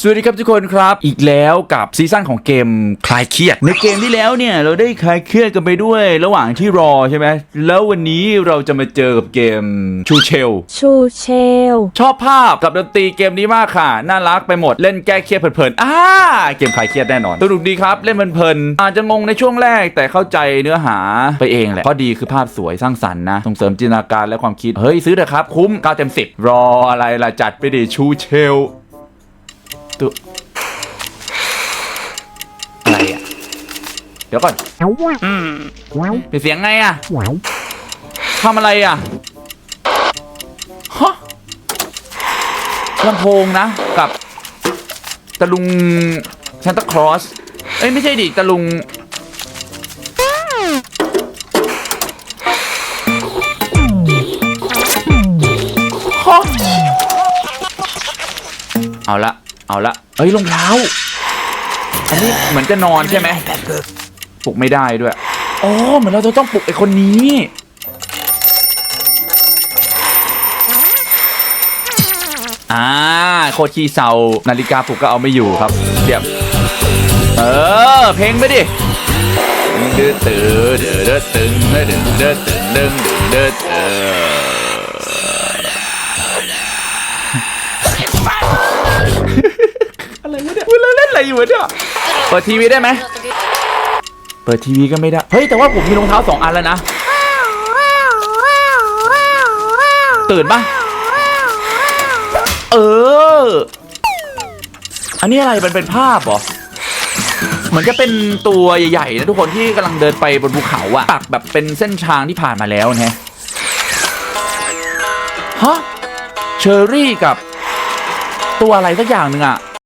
สวัสดีครับทุกคนครับ อีกแล้วกับซีซั่นของเกมคลายเครียด ในเกมที่แล้วเนี่ยเราได้คลายเครียดกันไปด้วยระหว่างที่รอใช่ไหมแล้ววันนี้เราจะมาเจอกับเกมชูเชล ชูเชล ชอบภาพกับดนตรีเกมนี้มากค่ะ น่ารักไปหมดเล่นแก้เครียดเพลินๆอ่าเกมคลายเครียดแน่นอนสนุกดีครับ เล่นเพลินๆอาจจะงงในช่วงแรกแต่เข้าใจเนื้อหาไปเองแหละเพราะดีคือภาพสวยสร้างสรรค์นะส่งเสริมจินตนาการและความคิดเฮ้ยซื้อเถอะครับคุ้ม9เต็ม10รออะไรล่ะจัดไปดิชูเชล ตัวอะไรอะ เดี๋ยวก่อนเป็นเสียงไงอะทำอะไรอะฮะลำโพงนะ กับตะลุงซานตาคลอสเอ้ย ไม่ใช่ดิตะลุงฮะเอาละ เอาละเอ้ยรองเท้า อันนี้เหมือนจะนอนใช่ไหมปลุกไม่ได้ด้วยอ๋อเหมือนเราจะต้องปลุกไอ้คนนี้ อ่าโคตรขี้เศร้านาฬิกาปลุกก็เอาไม่อยู่ครับเดี๋ยวเออ เพลงไปดิเดือดตื่นเดือดตึงเดือดเดือดตึงเดือดเดือด อยู่วะเนี่ยเปิดทีวีได้ไหมเปิดทีวีก็ไม่ได้เฮ้ยแต่ว่าผมมีรองเท้าสองอันแล้วนะตื่นปะเออ อันนี้อะไรมันเป็นภาพเหรอเหมือนจะเป็นตัวใหญ่ๆนะทุกคนที่กำลังเดินไปบนภูเขาอะปักแบบเป็นเส้นทางที่ผ่านมาแล้วนะฮะเชอรี่กับ ตัวอะไรสักอย่างหนึ่งอะ